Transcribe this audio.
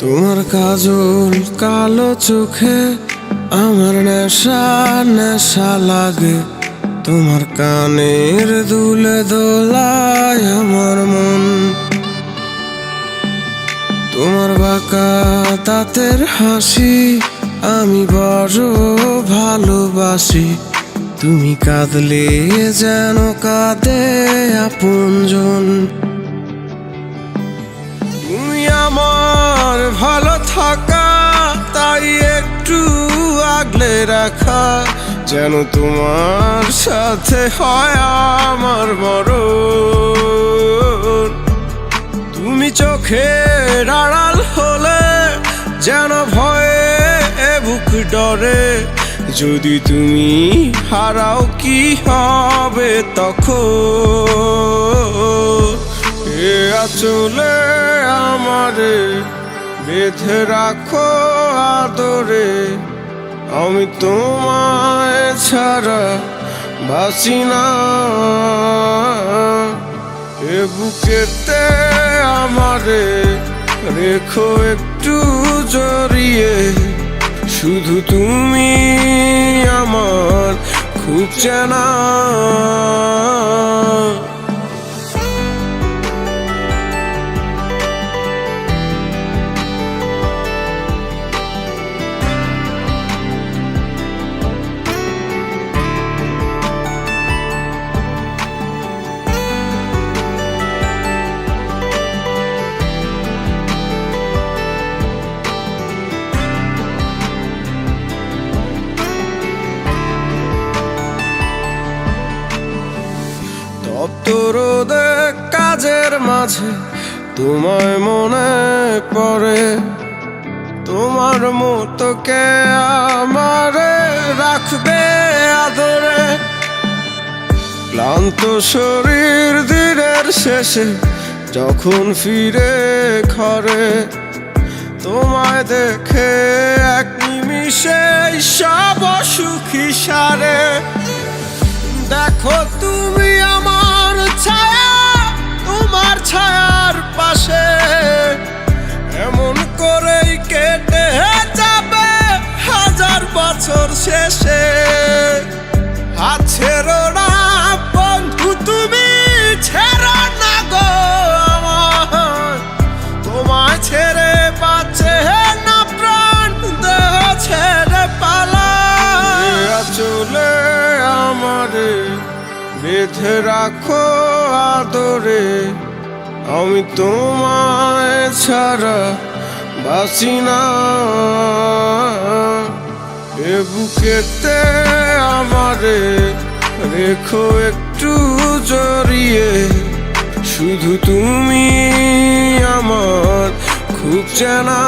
তোমার কাজল কালো চোখে আমার নেশা নেশা লাগে। তোমার কানের দুলে দোলায় আমার মন। তোমার বাঁকা দাঁতের হাসি আমি বড় ভালোবাসি। তুমি কাঁদলে যেন কাঁদে আপনজন। আগলে রাখা, যেন তোমার সাথে হয় আমার বড় তুমি চোখে আড়াল হলে যেন ভয়ে বুক ডরে, যদি তুমি হারাও কি হবে তখন? এ আচলে আমারে বেঁধে রাখো আদরে। আমি তোমায় ছাড়া বাসি না। এ বুকেতে আমারে রেখো একটু জড়িয়ে। শুধু তুমি আমার খুব চেনা তপ্তরোদে কাজের মাঝে তোমায় মনে পড়ে। তোমার মতো কে আমারে রাখবে আদরে। ক্লান্ত শরীর দিনের শেষে যখন ফিরে ঘরে, তোমায় দেখে এক নিমিষে সব সুখী সারে। দেখো পাশে এমন করেই কেটে যাবে হাজার বছর শেষে। ছেড়ো না বন্ধু, তুমি ছেড়ো না গো তোমায় ছেড়ে বাঁচে না প্রাণ ছেড়ে পালা চলে আমারে বেঁধে রাখো আদরে। আমি তোমায় ছাড়া বাসি না। এ বুকেতে আমারে রেখো একটু জড়িয়ে। শুধু তুমি আমার খুব চেনা